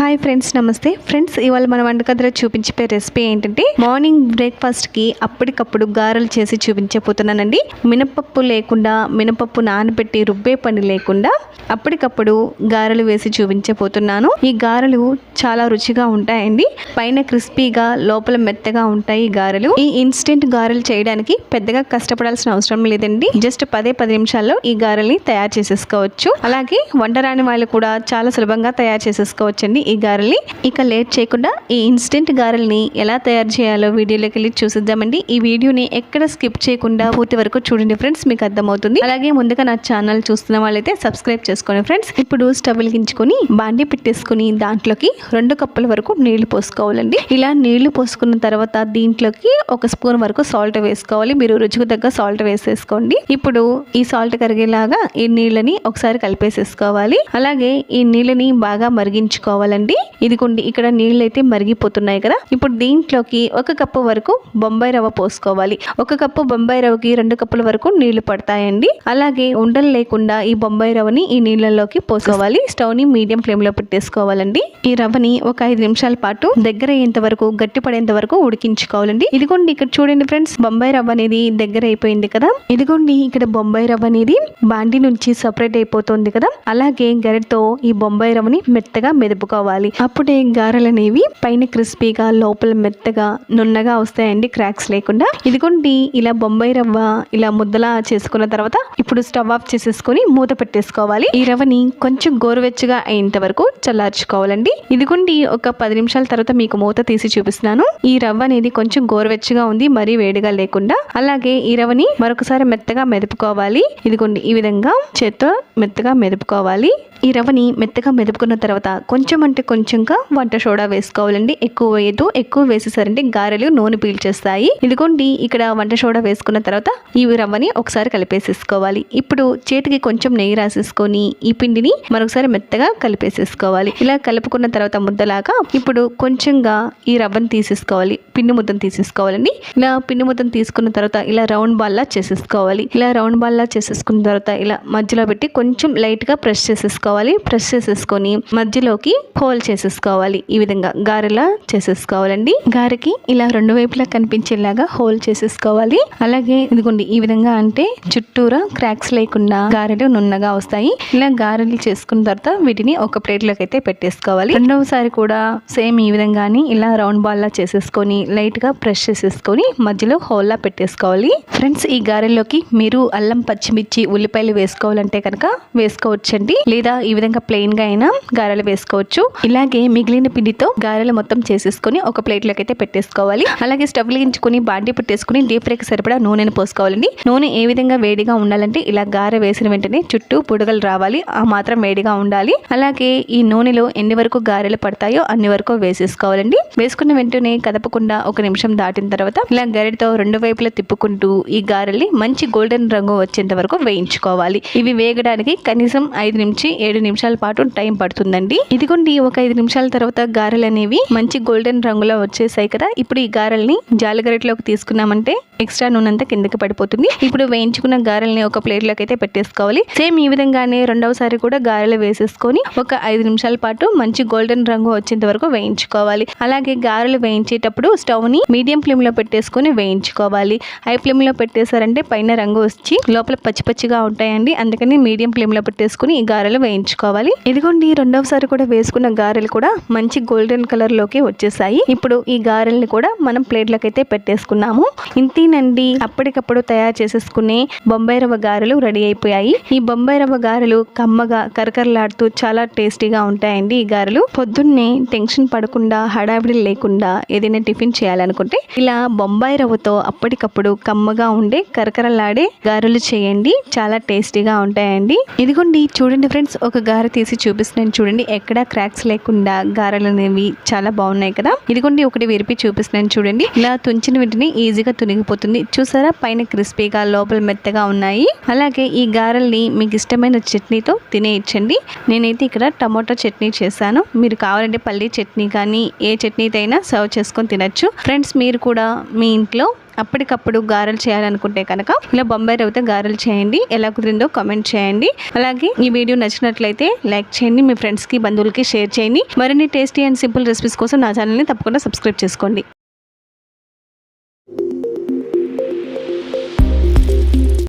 Hi friends నమస్తే. Friends ఇవాళ మన వంటగదిలో చూపించే రెసిపీ ఏంటంటే మార్నింగ్ బ్రేక్ఫాస్ట్కి అప్పటికప్పుడు గారెలు చేసి చూపించబోతున్నానండి. మినపప్పు లేకుండా మినపప్పు నానబెట్టి రుబ్బే పని లేకుండా అప్పటికప్పుడు గారెలు వేసి చూపించబోతున్నాను. ఈ గారెలు చాలా రుచిగా ఉంటాయండి. పైన క్రిస్పీగా లోపల మెత్తగా ఉంటాయి గారెలు. ఈ ఇన్స్టెంట్ గారెలు చేయడానికి పెద్దగా కష్టపడాల్సిన అవసరం లేదండి. జస్ట్ పదే పది నిమిషాల్లో ఈ గారెల్ని తయారు చేసేసుకోవచ్చు. అలాగే వంట రాని వాళ్ళు కూడా చాలా సులభంగా తయారు చేసేసుకోవచ్చండి. ఈ గారెల్ని. ఇక లేట్ చేయకుండా ఈ ఇన్స్టెంట్ గారెల్ని ఎలా తయారు చేయాలో వీడియోలోకి వెళ్ళి చూసిద్దామండి. ఈ వీడియోని ఎక్కడ స్కిప్ చేయకుండా పూర్తి వరకు చూడండి ఫ్రెండ్స్ మీకు అర్థమవుతుంది. అలాగే ముందుగా నా ఛానల్ చూస్తున్న వాళ్ళైతే సబ్స్క్రైబ్ చేసుకోండి ఫ్రెండ్స్. ఇప్పుడు స్టవ్ వెలిగించుకొని బాండి పెట్టేసుకుని దాంట్లోకి రెండు కప్పుల వరకు నీళ్ళు పోసుకోవాలండి. ఇలా నీళ్ళు పోసుకున్న తర్వాత దీంట్లోకి ఒక స్పూన్ వరకు సాల్ట్ వేసుకోవాలి. మీరు రుచికి తగ్గ సాల్ట్ వేసేసుకోండి. ఇప్పుడు ఈ సాల్ట్ కరిగేలాగా ఈ నీళ్ళని ఒకసారి కలిపేసేసుకోవాలి. అలాగే ఈ నీళ్ళని బాగా మరిగించుకోవాలండి. ఇదిగోండి ఇక్కడ నీళ్ళు అయితే మరిగిపోతున్నాయి కదా. ఇప్పుడు దీంట్లోకి ఒక కప్పు వరకు బొంబాయి రవ్వ పోసుకోవాలి. ఒక కప్పు బొంబాయి రవ్వకి రెండు కప్పుల వరకు నీళ్ళు పడతాయండి. అలాగే ఉండలు లేకుండా ఈ బొంబాయి రవ్వని ఈ నీళ్ళలోకి పోసుకోవాలి. స్టవ్ని మీడియం ఫ్లేమ్లో పెట్టేసుకోవాలండి. ఈ రవ్వని ఒక ఐదు నిమిషాల పాటు దగ్గర అయ్యేంత వరకు గట్టి పడేంత వరకు ఉడికించుకోవాలండి. ఇదిగోండి ఇక్కడ చూడండి ఫ్రెండ్స్ బొంబాయి రవ్వ అనేది దగ్గర అయిపోయింది కదా. ఇదిగోండి ఇక్కడ బొంబాయి రవ్వ అనేది బాండి నుంచి సపరేట్ అయిపోతుంది కదా. అలాగే గరిటతో ఈ బొంబాయి రవ్వని మెత్తగా మెదుపుకోవాలి. అప్పుడే గారెలు అనేవి పైన క్రిస్పీగా లోపల మెత్తగా నున్నగా వస్తాయండి క్రాక్స్ లేకుండా. ఇదిగోండి ఇలా బొంబాయి రవ్వ ఇలా ముద్దలా చేసుకున్న తర్వాత ఇప్పుడు స్టవ్ ఆఫ్ చేసేసుకొని మూత పెట్టేసుకోవాలి. ఈ రవ్వని కొంచెం గోరువెచ్చగా అయ్యేంత వరకు చల్లార్చుకోవాలండి. ఇదిగోండి ఒక పది నిమిషాల తర్వాత మీకు మూత తీసి చూపిస్తున్నాను. ఈ రవ్వ అనేది కొంచెం గోరువెచ్చగా ఉంది మరీ వేడిగా లేకుండా. అలాగే ఈ రవ్వని మరొకసారి మెత్తగా మెదుపుకోవాలి. ఇదిగోండి ఈ విధంగా చేత్తో మెత్తగా మెదుపుకోవాలి. ఈ రవ్వని మెత్తగా మెదుపుకున్న తర్వాత కొంచెం అంటే కొంచెంగా వంట సోడా వేసుకోవాలండి. ఎక్కువ వేయదు ఎక్కువ వేసేసారంటే గారెలు నూనె పీల్చేస్తాయి. ఇదిగోండి ఇక్కడ వంట సోడా వేసుకున్న తర్వాత ఈ రవ్వని ఒకసారి కలిపేసేసుకోవాలి. ఇప్పుడు చేతికి కొంచెం నెయ్యి రాసేసుకొని ఈ పిండిని మరొకసారి మెత్తగా కలిపేసేసుకోవాలి. ఇలా కలుపుకున్న తర్వాత ముద్దలాగా ఇప్పుడు కొంచెంగా ఈ రవ్వని తీసేసుకోవాలి. పిండి ముద్దను తీసేసుకోవాలండి. ఇలా పిండి ముద్దను తీసుకున్న తర్వాత ఇలా రౌండ్ బాల్లా చేసేసుకోవాలి. ఇలా రౌండ్ బాల్లా చేసేసుకున్న తర్వాత ఇలా మధ్యలో పెట్టి కొంచెం లైట్గా ప్రెస్ చేసేసుకోవాలి. ప్రెస్ చేసేసుకొని మధ్యలోకి హోల్ చేసేసుకోవాలి. ఈ విధంగా గారెలా చేసేసుకోవాలండి. గారెకి ఇలా రెండు వైపులా కనిపించేలాగా హోల్ చేసేసుకోవాలి. అలాగే ఇదిగోండి ఈ విధంగా అంటే చుట్టూరా క్రాక్స్ లేకుండా గారెలు నున్నగా వస్తాయి. ఇలా గారెలు చేసుకున్న తర్వాత వీటిని ఒక ప్లేట్లోకి అయితే పెట్టేసుకోవాలి. రెండవసారి కూడా సేమ్ ఈ విధంగానే ఇలా రౌండ్ బాల్ లా చేసేసుకొని లైట్గా ప్రెస్ చేసేసుకొని మధ్యలో హోల్ లా పెట్టేసుకోవాలి. ఫ్రెండ్స్ ఈ గారెల్లోకి మీరు అల్లం పచ్చిమిర్చి ఉల్లిపాయలు వేసుకోవాలంటే కనుక వేసుకోవచ్చండి. లేదా ఈ విధంగా ప్లెయిన్గా అయినా గారెలు వేసుకోవచ్చు. ఇలాగే మిగిలిన పిండితో గారెలు మొత్తం చేసేసుకొని ఒక ప్లేట్లోకి అయితే పెట్టేసుకోవాలి. అలాగే స్టవ్ వెలిగించుకొని బాండి పెట్టేసుకుని డీప్ ఫ్రైకి సరిపడా నూనెను పోసుకోవాలండి. నూనె ఏ విధంగా వేడిగా ఉండాలంటే ఇలా గారె వేసిన వెంటనే చుట్టూ పుడగలు రావాలి. ఆ మాత్రం వేడిగా ఉండాలి. అలాగే ఈ నూనెలో ఎన్ని వరకు గారెలు పడతాయో అన్ని వరకు వేసేసుకోవాలండి. వేసుకున్న వెంటనే కదపకుండా ఒక నిమిషం దాటిన తర్వాత ఇలా గరెడితో రెండు వైపులా తిప్పుకుంటూ ఈ గారెల్ని మంచి గోల్డెన్ రంగు వచ్చేంత వరకు వేయించుకోవాలి. ఇవి వేగడానికి కనీసం ఐదు నుంచి ఏడు నిమిషాల పాటు టైం పడుతుందండి. ఇదిగోండి ఒక ఐదు నిమిషాల తర్వాత గారెలు అనేవి మంచి గోల్డెన్ రంగులో వచ్చేసాయి కదా. ఇప్పుడు ఈ గారెల్ని జాలిగరెట్లోకి తీసుకున్నామంటే ఎక్స్ట్రా నూనె అంతా కిందకి పడిపోతుంది. ఇప్పుడు వేయించుకున్న గారెల్ని ఒక ప్లేట్లోకి అయితే పెట్టేసుకోవాలి. సేమ్ ఈ విధంగానే రెండవసారి కూడా గారెలు వేసేసుకొని ఒక ఐదు నిమిషాల పాటు మంచి గోల్డెన్ రంగు వచ్చేంత వరకు వేయించుకోవాలి. అలాగే గారెలు వేయించేటప్పుడు స్టవ్ని మీడియం ఫ్లేమ్లో పెట్టేసుకొని వేయించుకోవాలి. హై ఫ్లేమ్లో పెట్టేశారంటే పైన రంగు వచ్చి లోపల పచ్చి పచ్చిగా ఉంటాయండి. అందుకని మీడియం ఫ్లేమ్లో పెట్టేసుకుని ఈ గారెలు వేయించుకోవాలి. ఇదిగోండి రెండవసారి కూడా వేసుకున్న గారెలు కూడా మంచి గోల్డెన్ కలర్లోకి వచ్చేసాయి. ఇప్పుడు ఈ గారెల్ని కూడా మనం ప్లేట్లకైతే పెట్టేసుకున్నాము. ఇంతేనండి. అప్పటికప్పుడు తయారు చేసేసుకునే బొంబాయి రవ్వ గారెలు రెడీ అయిపోయాయి. ఈ బొంబాయి రవ్వ గారెలు కమ్మగా కరకరలాడుతూ చాలా టేస్టీగా ఉంటాయండి ఈ గారెలు. పొద్దున్నే టెన్షన్ పడకుండా హడావిడి లేకుండా ఏదైనా టిఫిన్ చేయాలనుకుంటే ఇలా బొంబాయి రవ్వతో అప్పటికప్పుడు కమ్మగా ఉండే కరకరలాడే గారెలు చేయండి. చాలా టేస్టీగా ఉంటాయండి. ఇదిగోండి చూడండి ఫ్రెండ్స్ ఒక గారె తీసి చూపిస్తున్నాను. చూడండి ఎక్కడా క్రాక్స్ లేకుండా గారెలు అనేవి చాలా బాగున్నాయి కదా? ఇదిగోండి ఒకటి విరిపి చూపిస్తున్నాను చూడండి. ఇలా తుంచిన వీటిని ఈజీగా తునిగిపోతుంది. చూసారా? పైన క్రిస్పీగా లోపల మెత్తగా ఉన్నాయి. అలాగే ఈ గారెల్ని మీకు ఇష్టమైన చట్నీతో తినేయచ్చండి. నేనైతే ఇక్కడ టమాటో చట్నీ చేశాను. మీరు కావాలంటే పల్లీ చట్నీ కానీ ఏ చట్నీతో అయినా సర్వ్ చేసుకొని తినచ్చు. ఫ్రెండ్స్ మీరు కూడా మీ ఇంట్లో అప్పటికప్పుడు గారెలు చేయాలనుకుంటే కనుక ఇలా బొంబాయి రవ్వతో గారెలు చేయండి. ఎలా కుదిరిందో కామెంట్ చేయండి. అలాగే ఈ వీడియో నచ్చినట్లయితే లైక్ చేయండి. మీ ఫ్రెండ్స్కి బంధువులకి షేర్ చేయండి. మరిన్ని టేస్టీ అండ్ సింపుల్ రెసిపీస్ కోసం నా ఛానల్ని తప్పకుండా సబ్స్క్రైబ్ చేసుకోండి.